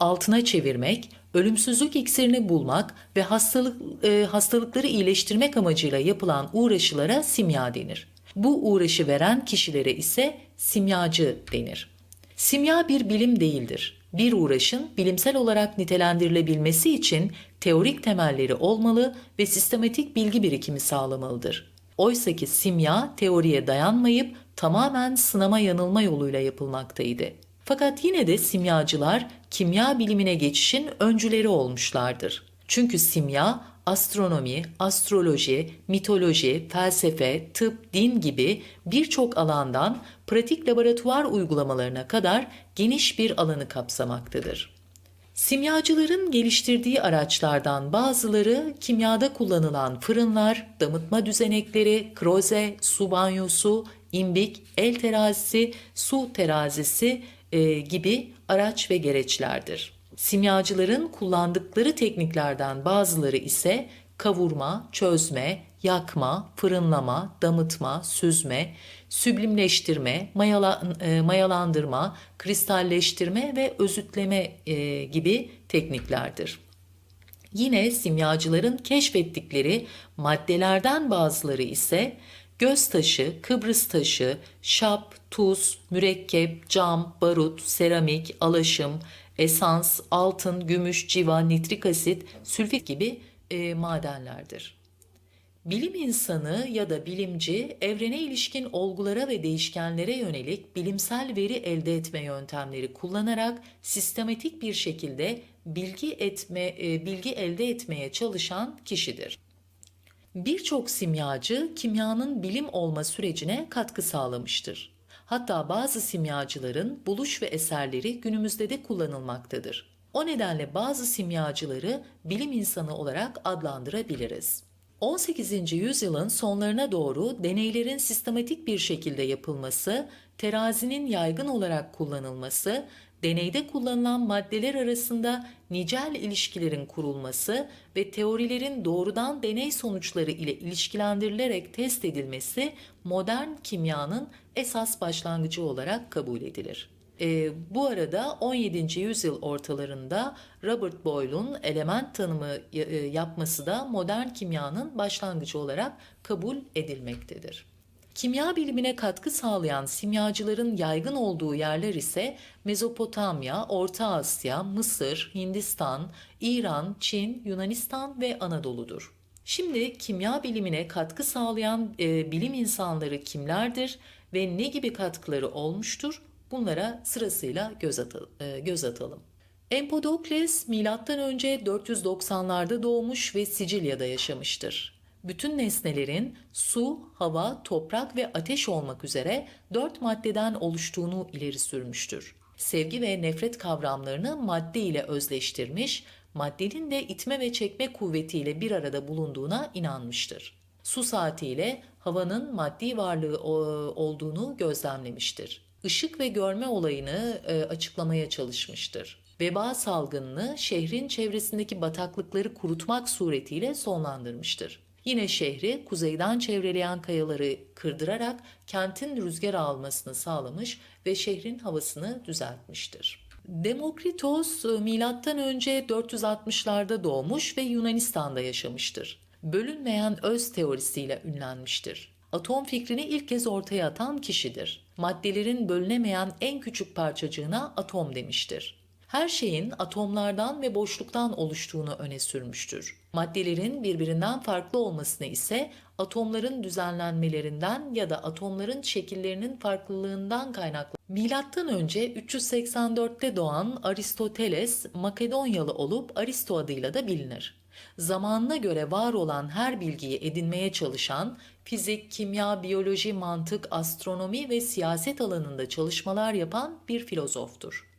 altına çevirmek, ölümsüzlük iksirini bulmak ve hastalık e, hastalıkları iyileştirmek amacıyla yapılan uğraşılara simya denir. Bu uğraşı veren kişilere ise simyacı denir. Simya bir bilim değildir. Bir uğraşın bilimsel olarak nitelendirilebilmesi için teorik temelleri olmalı ve sistematik bilgi birikimi sağlamalıdır. Oysaki simya teoriye dayanmayıp tamamen sınama yanılma yoluyla yapılmaktaydı. Fakat yine de simyacılar kimya bilimine geçişin öncüleri olmuşlardır. Çünkü simya astronomi, astroloji, mitoloji, felsefe, tıp, din gibi birçok alandan pratik laboratuvar uygulamalarına kadar geniş bir alanı kapsamaktadır. Simyacıların geliştirdiği araçlardan bazıları kimyada kullanılan fırınlar, damıtma düzenekleri, kroze, su banyosu, imbik, el terazisi, su terazisi e, gibi araç ve gereçlerdir. Simyacıların kullandıkları tekniklerden bazıları ise kavurma, çözme, yakma, fırınlama, damıtma, süzme, süblimleştirme, mayala, e, mayalandırma, kristalleştirme ve özütleme e, gibi tekniklerdir. Yine simyacıların keşfettikleri maddelerden bazıları ise göz taşı, Kıbrıs taşı, şap, tuz, mürekkep, cam, barut, seramik, alaşım, esans, altın, gümüş, civa, nitrik asit, sülfit gibi e, madenlerdir. Bilim insanı ya da bilimci evrene ilişkin olgulara ve değişkenlere yönelik bilimsel veri elde etme yöntemleri kullanarak sistematik bir şekilde bilgi etme e, bilgi elde etmeye çalışan kişidir. Birçok simyacı kimyanın bilim olma sürecine katkı sağlamıştır. Hatta bazı simyacıların buluş ve eserleri günümüzde de kullanılmaktadır. O nedenle bazı simyacıları bilim insanı olarak adlandırabiliriz. 18. yüzyılın sonlarına doğru deneylerin sistematik bir şekilde yapılması, terazinin yaygın olarak kullanılması, deneyde kullanılan maddeler arasında nicel ilişkilerin kurulması ve teorilerin doğrudan deney sonuçları ile ilişkilendirilerek test edilmesi modern kimyanın esas başlangıcı olarak kabul edilir. E, bu arada 17. yüzyıl ortalarında Robert Boyle'un element tanımı e, yapması da modern kimyanın başlangıcı olarak kabul edilmektedir. Kimya bilimine katkı sağlayan simyacıların yaygın olduğu yerler ise Mezopotamya, Orta Asya, Mısır, Hindistan, İran, Çin, Yunanistan ve Anadolu'dur. Şimdi kimya bilimine katkı sağlayan e, bilim insanları kimlerdir ve ne gibi katkıları olmuştur? Bunlara sırasıyla göz, atalım, e, göz atalım. Empedokles M.Ö. 490'larda doğmuş ve Sicilya'da yaşamıştır. Bütün nesnelerin su, hava, toprak ve ateş olmak üzere dört maddeden oluştuğunu ileri sürmüştür. Sevgi ve nefret kavramlarını madde ile özleştirmiş, maddenin de itme ve çekme kuvvetiyle bir arada bulunduğuna inanmıştır. Su saatiyle havanın maddi varlığı olduğunu gözlemlemiştir ışık ve görme olayını e, açıklamaya çalışmıştır. Veba salgınını şehrin çevresindeki bataklıkları kurutmak suretiyle sonlandırmıştır. Yine şehri kuzeyden çevreleyen kayaları kırdırarak kentin rüzgar almasını sağlamış ve şehrin havasını düzeltmiştir. Demokritos milattan önce 460'larda doğmuş ve Yunanistan'da yaşamıştır. Bölünmeyen öz teorisiyle ünlenmiştir. Atom fikrini ilk kez ortaya atan kişidir maddelerin bölünemeyen en küçük parçacığına atom demiştir. Her şeyin atomlardan ve boşluktan oluştuğunu öne sürmüştür. Maddelerin birbirinden farklı olmasını ise atomların düzenlenmelerinden ya da atomların şekillerinin farklılığından kaynaklı. Milattan önce 384'te doğan Aristoteles Makedonyalı olup Aristo adıyla da bilinir zamanına göre var olan her bilgiyi edinmeye çalışan, fizik, kimya, biyoloji, mantık, astronomi ve siyaset alanında çalışmalar yapan bir filozoftur.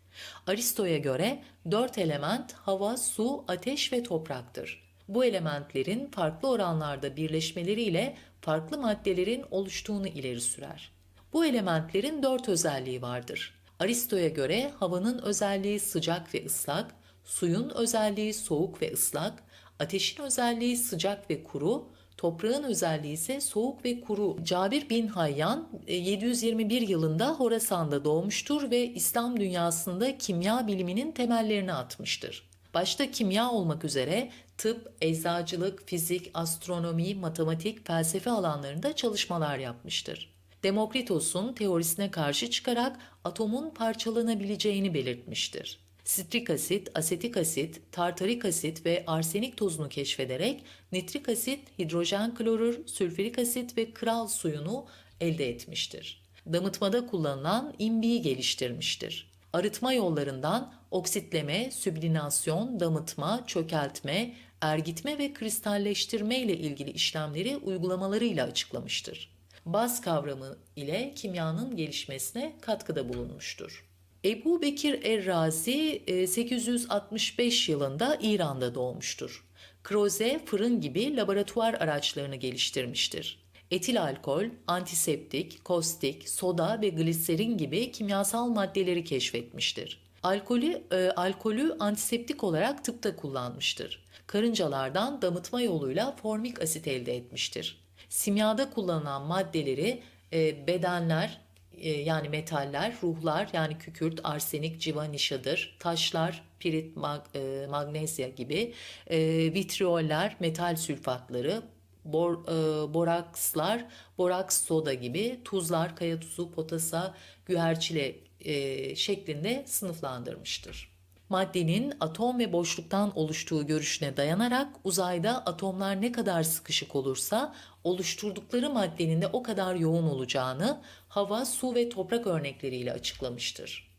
Aristo'ya göre dört element hava, su, ateş ve topraktır. Bu elementlerin farklı oranlarda birleşmeleriyle farklı maddelerin oluştuğunu ileri sürer. Bu elementlerin dört özelliği vardır. Aristo'ya göre havanın özelliği sıcak ve ıslak, suyun özelliği soğuk ve ıslak, Ateşin özelliği sıcak ve kuru, Toprağın özelliği ise soğuk ve kuru. Cabir bin Hayyan e, 721 yılında Horasan'da doğmuştur ve İslam dünyasında kimya biliminin temellerini atmıştır. Başta kimya olmak üzere tıp, eczacılık, fizik, astronomi, matematik, felsefe alanlarında çalışmalar yapmıştır. Demokritos'un teorisine karşı çıkarak atomun parçalanabileceğini belirtmiştir. Sitrik asit, asetik asit, tartarik asit ve arsenik tozunu keşfederek nitrik asit, hidrojen klorür, sülfürik asit ve kral suyunu elde etmiştir. Damıtmada kullanılan imbiyi geliştirmiştir. Arıtma yollarından oksitleme, süblinasyon, damıtma, çökeltme, ergitme ve kristalleştirme ile ilgili işlemleri uygulamalarıyla açıklamıştır. Baz kavramı ile kimyanın gelişmesine katkıda bulunmuştur. Ebu Bekir Errazi e, 865 yılında İran'da doğmuştur. Kroze, fırın gibi laboratuvar araçlarını geliştirmiştir. Etil alkol, antiseptik, kostik, soda ve gliserin gibi kimyasal maddeleri keşfetmiştir. Alkolü, e, alkolü antiseptik olarak tıpta kullanmıştır. Karıncalardan damıtma yoluyla formik asit elde etmiştir. Simyada kullanılan maddeleri e, bedenler, e, yani metaller, ruhlar yani kükürt, arsenik, civa, nişadır, taşlar, pirit, mag, e, magnezya gibi, e, vitrioller, metal sülfatları, bor, e, borakslar, boraks soda gibi, tuzlar, kaya tuzu, potasa, güherçile e, şeklinde sınıflandırmıştır. Maddenin atom ve boşluktan oluştuğu görüşüne dayanarak uzayda atomlar ne kadar sıkışık olursa oluşturdukları maddenin de o kadar yoğun olacağını hava, su ve toprak örnekleriyle açıklamıştır.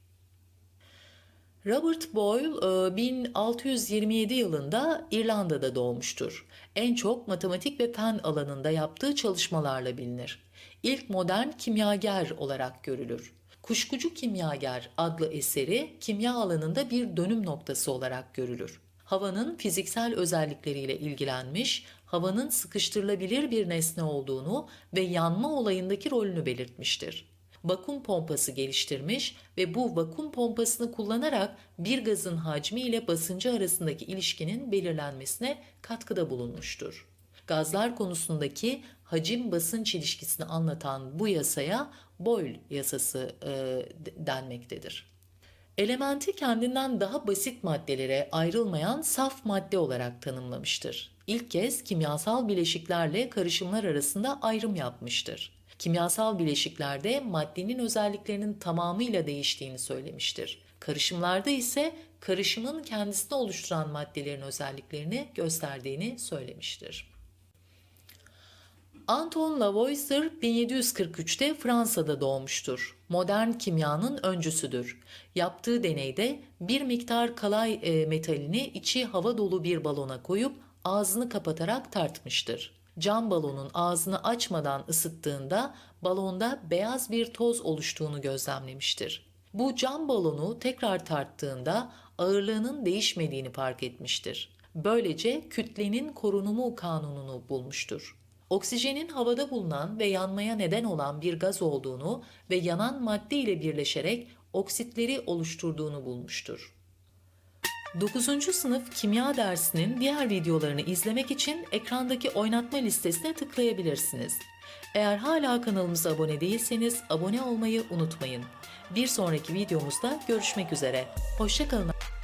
Robert Boyle e, 1627 yılında İrlanda'da doğmuştur. En çok matematik ve fen alanında yaptığı çalışmalarla bilinir. İlk modern kimyager olarak görülür. Kuşkucu Kimyager adlı eseri kimya alanında bir dönüm noktası olarak görülür. Havanın fiziksel özellikleriyle ilgilenmiş, havanın sıkıştırılabilir bir nesne olduğunu ve yanma olayındaki rolünü belirtmiştir. Vakum pompası geliştirmiş ve bu vakum pompasını kullanarak bir gazın hacmi ile basıncı arasındaki ilişkinin belirlenmesine katkıda bulunmuştur. Gazlar konusundaki hacim basınç ilişkisini anlatan bu yasaya Boyle yasası e, denmektedir. Elementi kendinden daha basit maddelere ayrılmayan saf madde olarak tanımlamıştır. İlk kez kimyasal bileşiklerle karışımlar arasında ayrım yapmıştır. Kimyasal bileşiklerde maddenin özelliklerinin tamamıyla değiştiğini söylemiştir. Karışımlarda ise karışımın kendisini oluşturan maddelerin özelliklerini gösterdiğini söylemiştir. Anton Lavoisier 1743'te Fransa'da doğmuştur. Modern kimyanın öncüsüdür. Yaptığı deneyde bir miktar kalay e, metalini içi hava dolu bir balona koyup ağzını kapatarak tartmıştır. Cam balonun ağzını açmadan ısıttığında balonda beyaz bir toz oluştuğunu gözlemlemiştir. Bu cam balonu tekrar tarttığında ağırlığının değişmediğini fark etmiştir. Böylece kütlenin korunumu kanununu bulmuştur. Oksijenin havada bulunan ve yanmaya neden olan bir gaz olduğunu ve yanan madde ile birleşerek oksitleri oluşturduğunu bulmuştur. 9. sınıf kimya dersinin diğer videolarını izlemek için ekrandaki oynatma listesine tıklayabilirsiniz. Eğer hala kanalımıza abone değilseniz abone olmayı unutmayın. Bir sonraki videomuzda görüşmek üzere. Hoşçakalın.